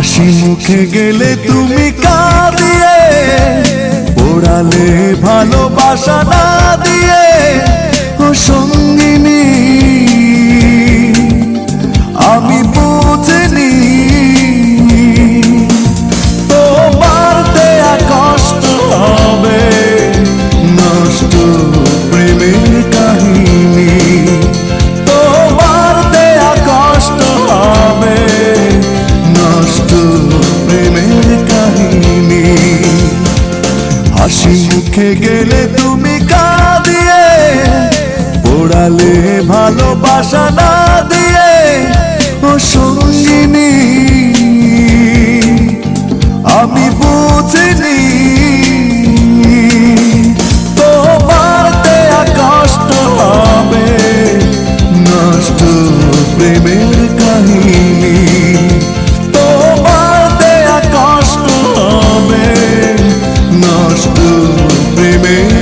হাসি মুখে গেলে তুমি কাঁদিয়ে পোড়ালে ভালোবাসা না দিয়ে হাসি মুখে গেলে তুমি কাঁদিয়ে পড়ালে ভালোবাসা না দিয়ে, ও সঙ্গিনী, আমি বুঝিনি। তোমারতে কষ্ট হবে, নষ্ট প্রেমের কাহিনী। primeiro.